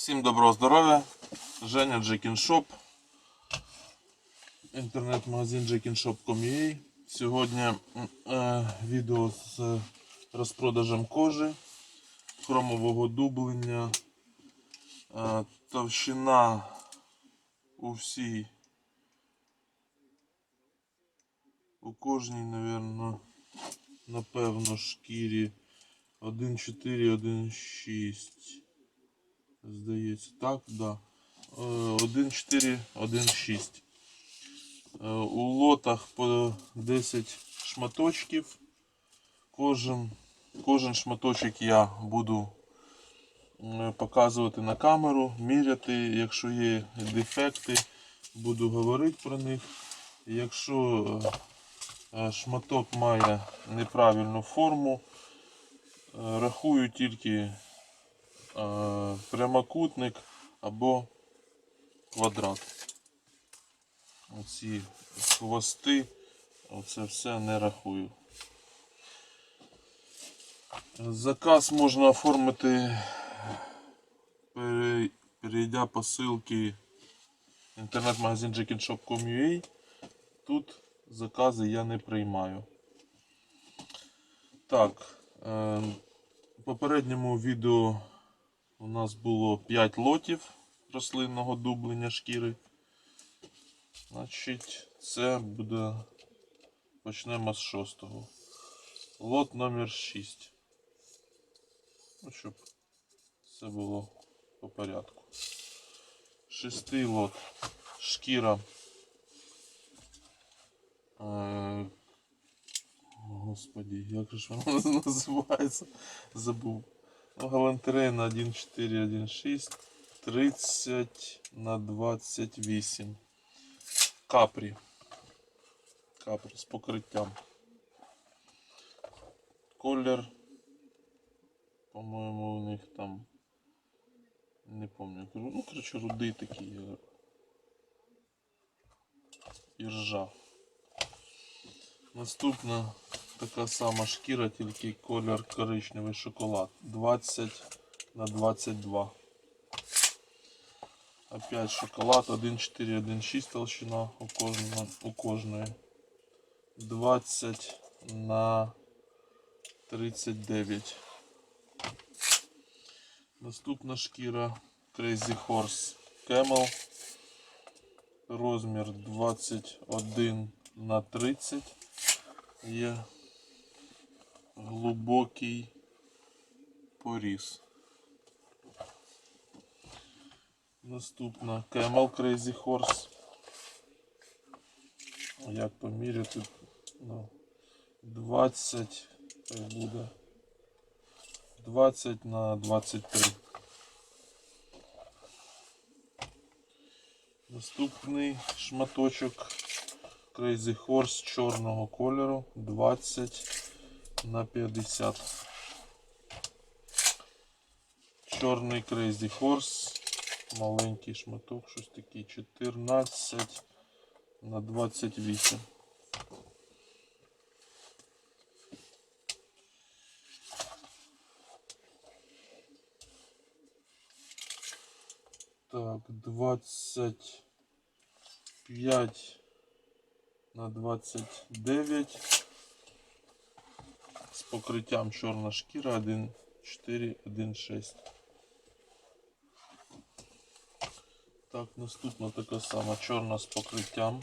Всім доброго здоров'я. Женя Джекін Шоп. Інтернет-магазин jekinshop.com.ua Сьогодні е, відео з розпродажем кожи, хромового дублення. Е, товщина у всій. У кожній, напевно, напевно, шкірі 1,4, 1,6. Здається, так, да. Е, 1,4, 1,6. Е, У лотах по 10 шматочків. Кожен, кожен шматочок я буду е, показувати на камеру, міряти. Якщо є дефекти, буду говорити про них. Якщо е, е, шматок має неправильну форму, е, рахую тільки е, прямокутник або квадрат. Оці хвости, оце все не рахую. Заказ можна оформити, перейдя по ссылці інтернет-магазин jekinshop.com.ua. Тут закази я не приймаю. Так, е, в попередньому відео у нас було 5 лотів рослинного дублення шкіри. Значить, це буде. Почнемо з шостого. Лот номер 6. Ну, щоб все було по порядку. Шестий лот. Шкіра. Е, Господи, як же ж воно називається? Забув. Ну, галантерейна 1.4, 1.6, 30 на 28. Капрі. Капрі з покриттям. Колір. По-моєму, у них там. Не пам'ятаю. Ну, коротше, рудий такий. е, Іржа. Наступна така сама шкіра, тільки колір коричневий шоколад. 20 на 22. Опять шоколад 1,4, 1,6 толщина у кожного, у кожної. 20 на 39. Наступна шкіра Crazy Horse Camel. Розмір 21 на 30. Є глибокий поріз. Наступна Camel Crazy Horse. Як поміряти? Ну, 20 хай буде. 20 на 23. Наступний шматочок Crazy Horse чорного кольору 20 на 50. Чорний Crazy Horse. Маленький шматок, щось такий 14 на 28. Так, 25 на 29 з покриттям чорна шкіра 1,4, 1,6. Так, наступна така сама чорна з покриттям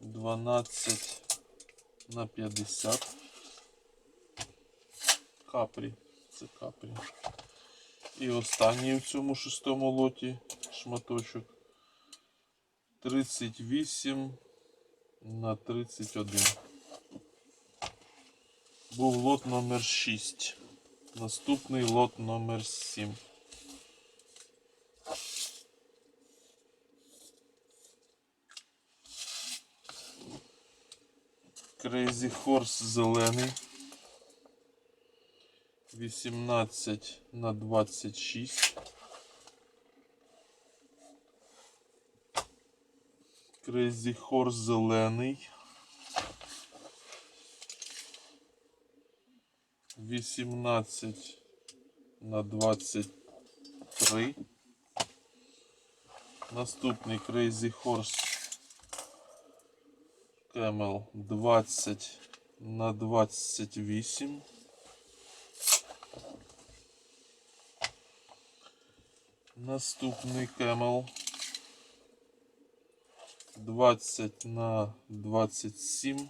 12 на 50. Капрі. Це капрі. І останній в цьому шестому лоті шматочок 38 на 31. Був лот номер 6. Наступний лот номер 7. Crazy Horse зелений. 18 на 26. Crazy Horse зелений. 18 на 23. Наступний Crazy Horse Camel 20 на 28. Наступний Camel 20 на 27.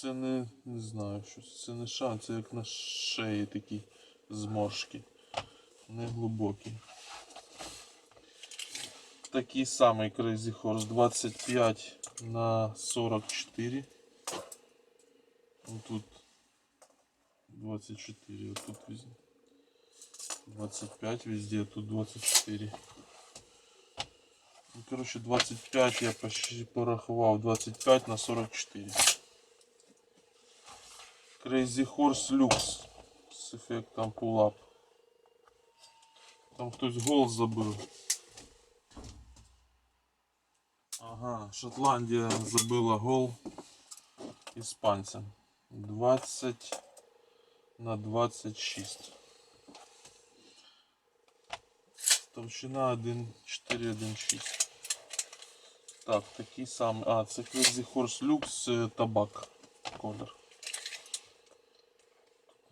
Це не, не знаю, що це. не шанс, це як на шиї такі зморшки. Не глибокі. Такий самий Crazy Horse 25 на 44. Ну, Тут 24, вот тут везде. 25 везде, тут 24. Ну, короче, 25 я почти порахував. 25 на 44. Crazy Horse Lux з ефектом pull-up. Там хтось гол забив. Ага, Шотландія забила гол іспанцям. 20 на 26. Товщина 1,4,1,6. Так, такий самий. А, це Crazy Horse Lux е, табак. Колір.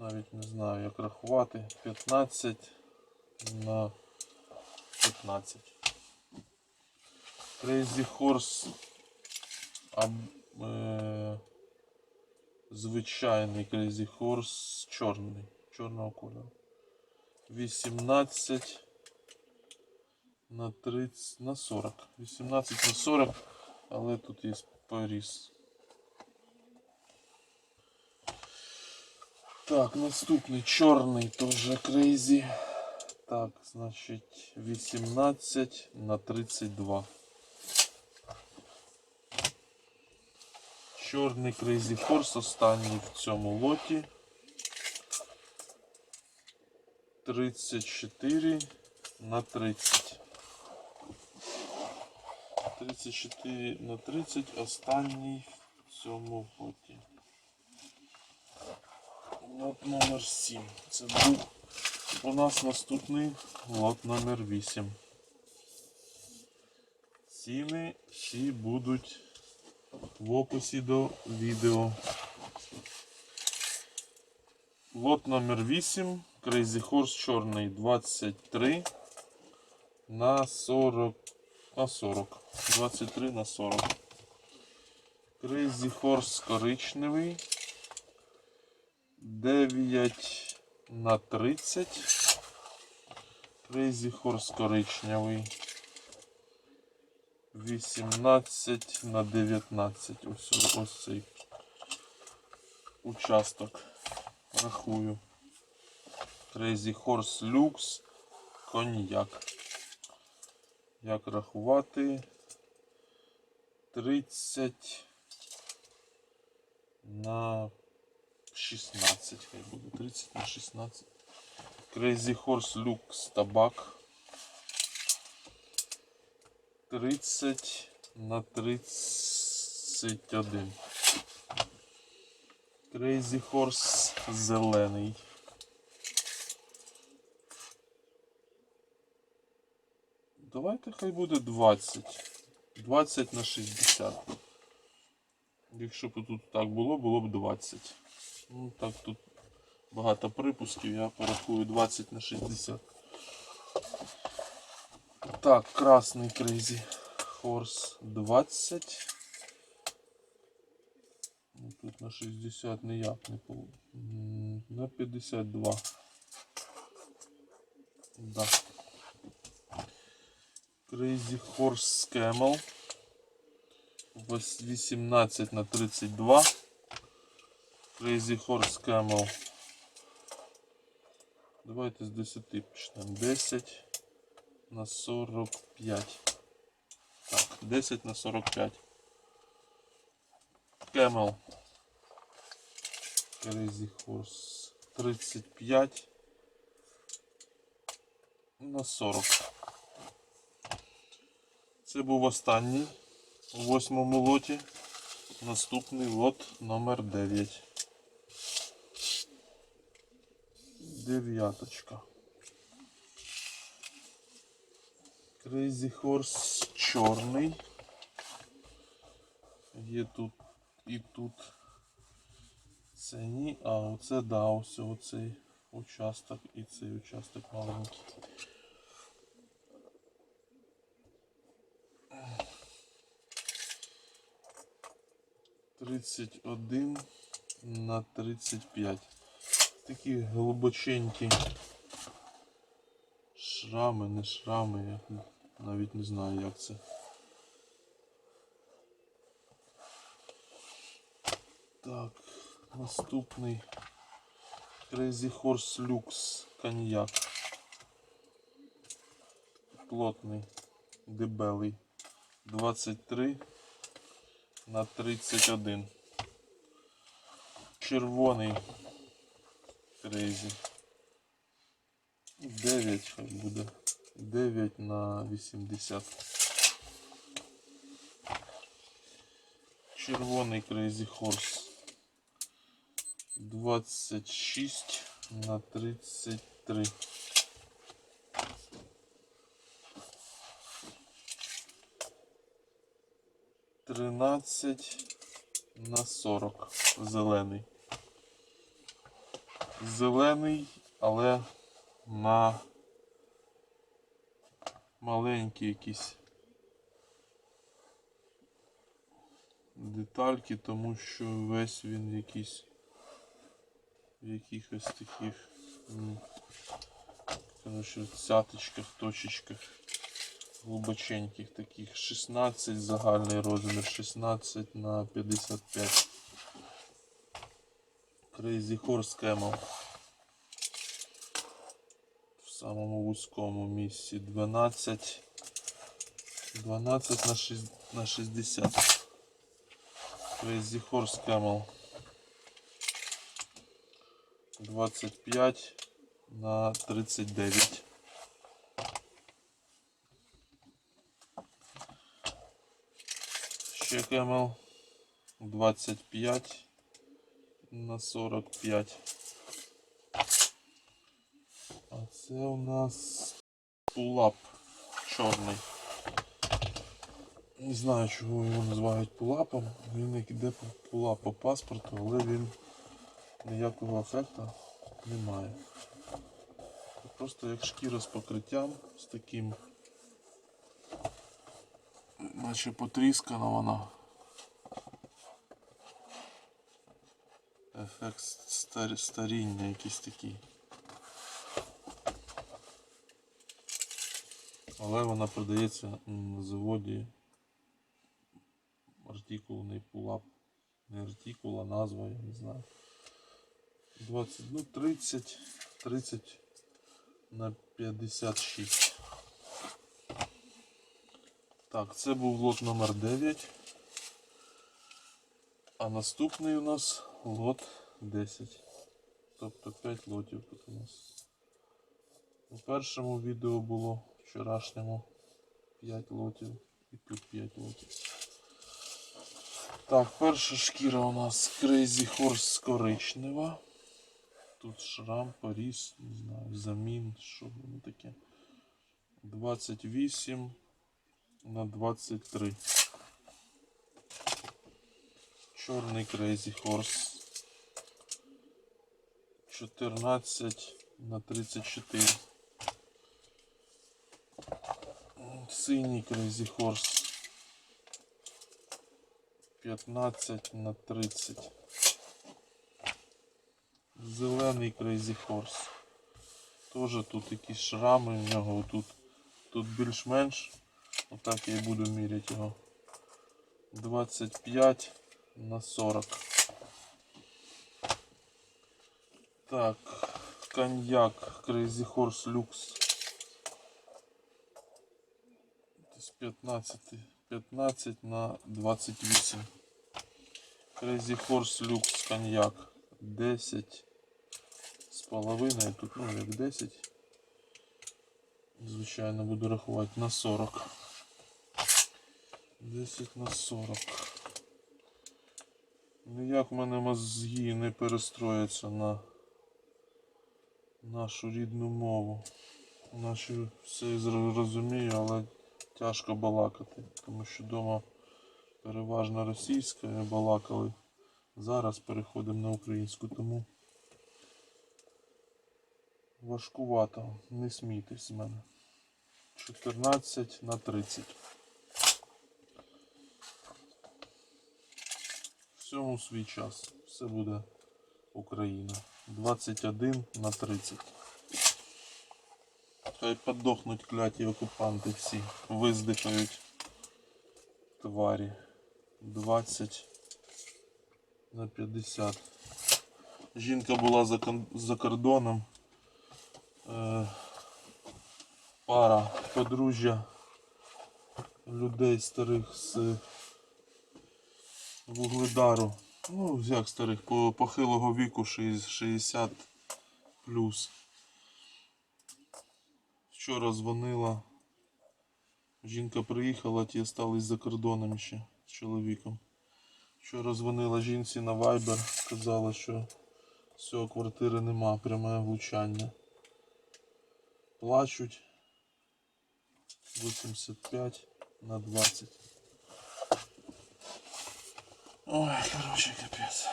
Навіть не знаю, як рахувати. 15 на 15. Crazy Horse аб, е, звичайний Crazy Horse чорний, чорного кольору. 18 на 30 на 40. 18 на 40, але тут є поріз. Так, наступний чорний теж Crazy. Так, значить 18 на 32. Чорний Crazy Horse останній в цьому лоті. 34 на 30. 34 на 30 останній в цьому лоті. Номер 7. Це був у нас наступний лот номер 8. Ціни всі будуть в описі до відео. Лот номер 8. Crazy Horse чорний 23 на 40 на 40. 23 на 40. Crazy Horse коричневий 9 на 30. Crazy Horse коричневий 18 на 19. Ось, ось цей участок. Рахую. Crazy Horse Lux коньяк. Як рахувати? 30 на 16, хай буде. 30 на 16. Crazy Horse Lux табак. 30 на 31. Crazy Horse зелений. Давайте хай буде 20. 20 на 60. Якщо б тут так було, було б 20. Ну так тут багато припусків, я порахую 20 на 60. Так, красний Crazy Horse 20. Ну, Тут на 60 ніяк не М, На 52. Да. Crazy Horse Camel. Вось 18 на 32. Crazy Horse Camel. Давайте з 10 почнемо. 10 на 45. Так, 10 на 45. Camel. Crazy Horse 35 на 40. Це був останній у восьмому лоті. Наступний лот номер 9. Дев'яточка. Crazy Horse чорний. Є тут і тут. Це а оце да, ось оцей участок і цей участок маленький. Тридцять один на тридцять п'ять. Такі глибоченькі шрами, не шрами, я навіть не знаю як це. Так, наступний Crazy Horse Lux коньяк. Плотний, дебелий. 23 на 31. Червоний Crazy. 9 хай буде. 9 на 80. Червоний Crazy Horse. 26 на 33. Тринадцять на сорок. Зелений. Зелений, але на маленькі якісь детальки, тому що весь він якийсь в якихось таких коротше, цяточках, точечках глибоченьких таких. 16 загальний розмір 16 на 55 Horse Camel в самому вузькому місці 12 12 на 6 на 60 Crazy Horse Camel 25 на 39 Ще Camel 25 на 45 А це у нас пулап чорний. Не знаю, чого його називають пулапом. Він як іде по пулап по паспорту, але він ніякого ефекту не має. Просто як шкіра з покриттям, з таким, наче потріскана вона. Ефект стар- старіння якийсь такий. Але вона продається на заводі артикулний пулап. Не артикул, а назва, я не знаю. 20, ну 30, 30 на 56. Так, це був лот номер 9. А наступний у нас лот 10. Тобто 5 лотів тут у нас. У першому відео було вчорашньому 5 лотів і тут 5 лотів. Так, перша шкіра у нас Crazy Horse коричнева. Тут шрам, поріз, не знаю, замін, що воно таке. 28 на 23. Чорний Crazy Horse. 14 на 34. Синій Crazy Horse. 15 на 30. Зелений Crazy Horse. Тоже тут якісь шрами в нього тут. Тут більш-менш. Отак я і буду міряти його. 25 на 40. Так, коньяк Crazy Horse Lux. З 15, 15 на 28. Crazy Horse Lux коньяк 10 з половиною. Тут ну як 10. Звичайно буду рахувати на 40. 10 на 40. Ніяк в мене мозги не перестрояться на, нашу рідну мову. Наші все розумію, але тяжко балакати, тому що вдома переважно російською балакали. Зараз переходимо на українську, тому важкувато. Не смійтесь з мене. 14 на 30. Всьому свій час. Все буде Україна. 21 на 30. Хай подохнуть кляті окупанти всі. Виздихають тварі. 20 на 50. Жінка була за, за кордоном. Е, пара подружжя людей старих з Вугледару. Ну, як старих, по похилого віку 60 60 плюс. Вчора дзвонила. Жінка приїхала, ті стались за кордоном ще з чоловіком. Вчора дзвонила жінці на Viber, сказала, що все, квартири нема, пряме влучання. Плачуть 85 на 20. Ой, короче, капець.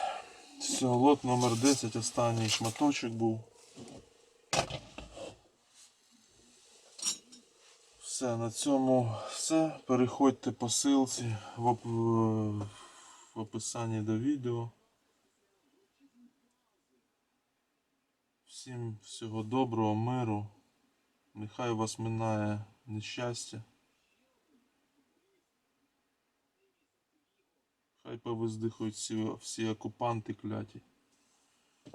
Все, лот номер 10, останній шматочок був. Все, на цьому все. Переходьте по ссылці в, оп... в описанні до відео. Всім всього доброго, миру. Нехай вас минає нещастя. Хай повиздихують всі, всі окупанти кляті.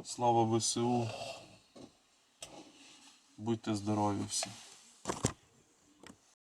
Слава ВСУ. Будьте здорові всі.